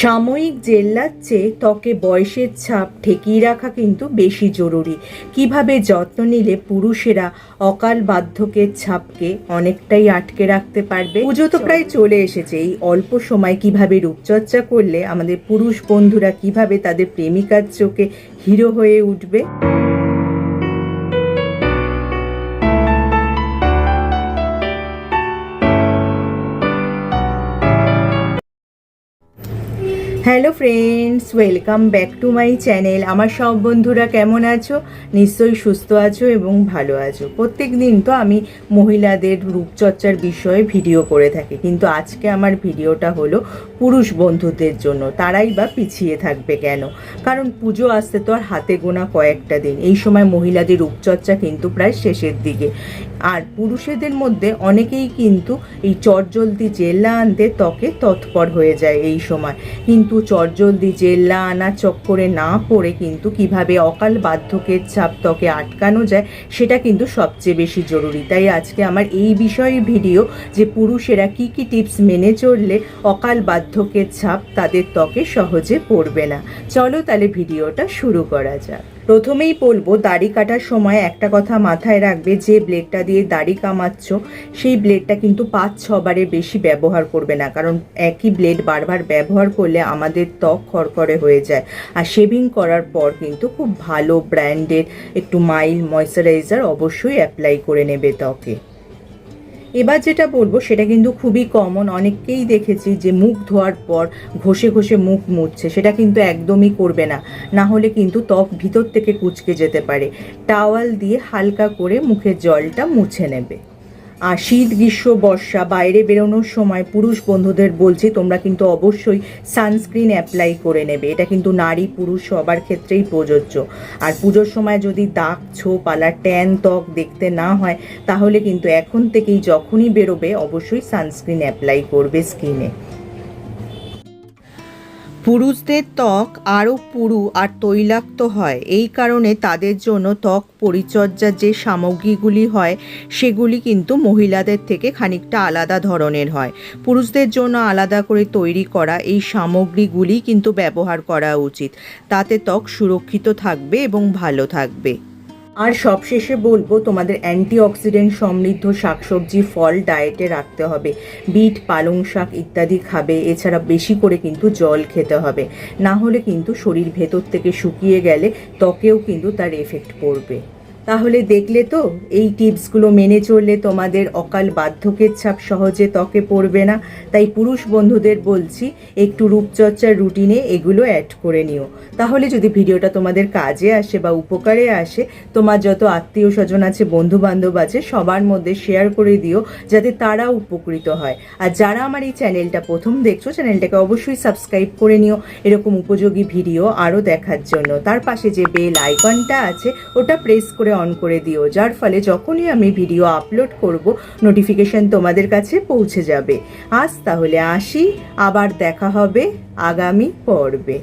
সাময়িক জেল্লার চেয়ে ত্বকে বয়সের ছাপ ঠেকিয়ে রাখা কিন্তু বেশি জরুরি। কীভাবে যত্ন নিলে পুরুষেরা অকাল বার্ধকের ছাপকে অনেকটাই আটকে রাখতে পারবে? পুজো তো প্রায় চলে এসেছে। এই অল্প সময় কীভাবে রূপচর্চা করলে আমাদের পুরুষ বন্ধুরা কীভাবে তাদের প্রেমিকার চোখে হিরো হয়ে উঠবে? Hello friends, welcome back to my channel. আমার সব বন্ধুরা কেমন আছো? নিশ্চয়ই সুস্থ আছো এবং ভালো আছো। প্রত্যেক দিন তো আমি মহিলাদের রূপচর্চার বিষয়ে ভিডিও করে থাকি। কিন্তু আজকে আমার ভিডিওটা হলো পুরুষ বন্ধুদের জন্য। তারাই বা পিছিয়ে থাকবে কেন? কারণ পুজো আসতে তো আর হাতে গোনা কয়েকটা দিন। এই সময় মহিলাদের রূপচর্চা কিন্তু প্রায় শেষের দিকে। আর পুরুষেদের মধ্যে অনেকেই কিন্তু এই চটজলদি জেল্লা আনতে ত্বকে তৎপর হয়ে যায় এই সময়। কিন্তু চটজলদি জেল্লা আনা চক্করে না পড়ে কিন্তু কীভাবে অকাল বার্ধক্যের চাপ ত্বকে আটকানো যায়, সেটা কিন্তু সবচেয়ে বেশি জরুরি। তাই আজকে আমার এই বিষয়ে ভিডিও যে পুরুষেরা কি কি টিপস মেনে চললে অকাল বার্ধক্যের ছাপ তাদের ত্বকে সহজে পড়বে না। চলো তাহলে ভিডিওটা শুরু করা যাক। প্রথমেই বলব, দাড়ি কাটার সময় একটা কথা মাথায় রাখবে, যে ব্লেডটা দিয়ে দাড়ি কামাচ্ছ, সেই ব্লেডটা কিন্তু পাঁচ, ছবারের বেশি ব্যবহার করবে না। কারণ একই ব্লেড বারবার ব্যবহার করলে আমাদের ত্বক খড়খড়ে হয়ে যায়। আর শেভিং করার পর কিন্তু খুব ভালো ব্র্যান্ডের একটু মাইল ময়শ্চারাইজার অবশ্যই অ্যাপ্লাই করে নেবে ত্বকে। এবার যেটা বলব, সেটা কিন্তু খুবই কমন অনেককেই দেখেছি যে মুখ ধোয়ার পর ঘষে ঘষে মুখ মুছছে, সেটা কিন্তু একদমই করবে না। না হলে কিন্তু ত্বক ভিতর থেকে কুচকে যেতে পারে। টাওয়াল দিয়ে হালকা করে মুখের জলটা মুছে নেবে। আর শীত, গ্রীষ্ম, বর্ষা, বাইরে বেরোনোর সময় পুরুষ বন্ধুদের বলছি, তোমরা কিন্তু অবশ্যই সানস্ক্রিন অ্যাপ্লাই করে নেবে। এটা কিন্তু নারী, পুরুষ সবার ক্ষেত্রেই প্রযোজ্য। আর পুজোর সময় যদি দাগ, ছোপ আলা ট্যান, ত্বক দেখতে না হয়, তাহলে কিন্তু এখন থেকেই যখনই বেরোবে, অবশ্যই সানস্ক্রিন অ্যাপ্লাই করবে স্কিনে পুরুষদের ত্বক আরও পুরু আর তৈলাক্ত হয়। এই কারণে তাদের জন্য ত্বক পরিচর্যার যে সামগ্রীগুলি হয়, সেগুলি কিন্তু মহিলাদের থেকে খানিকটা আলাদা ধরনের হয়। পুরুষদের জন্য আলাদা করে তৈরি করা এই সামগ্রীগুলি কিন্তু ব্যবহার করা উচিত। তাতে ত্বক সুরক্ষিত থাকবে এবং ভালো থাকবে। আর সবশেষে বলব, তোমাদের অ্যান্টিঅক্সিডেন্ট সমৃদ্ধ শাকসবজি ফল ডায়েটে রাখতে হবে। বিট, পালং শাক ইত্যাদি খাবে, এছাড়া বেশি করে কিন্তু জল খেতে হবে। না হলে কিন্তু শরীর ভেতর থেকে শুকিয়ে গেলে ত্বকেও কিন্তু তার এফেক্ট পড়বে। তাহলে দেখলে তো এই টিপসগুলো মেনে চললে তোমাদের অকাল বার্ধক্যের ছাপ সহজে ত্বকে পড়বে না। তাই পুরুষ বন্ধুদের বলছি, একটু রূপচর্চার রুটিনে এগুলো অ্যাড করে নিও। তাহলে যদি ভিডিওটা তোমাদের কাজে আসে বা উপকারে আসে, তোমার যত আত্মীয় স্বজন আছে বন্ধু বান্ধব আছে, সবার মধ্যে শেয়ার করে দিও, যাতে তারা উপকৃত হয়। আর যারা আমার এই চ্যানেলটা প্রথম দেখছ, চ্যানেলটাকে অবশ্যই সাবস্ক্রাইব করে নিও। এরকম উপযোগী ভিডিও আরও দেখার জন্য। তার পাশে যে বেল আইকনটা আছে, ওটা প্রেস করে অন করে দিও, যার ফলে যখনই আমি ভিডিও আপলোড করব নোটিফিকেশান তোমাদের কাছে পৌঁছে যাবে। আজ তাহলে আসি, আবার দেখা হবে আগামী পর্বে।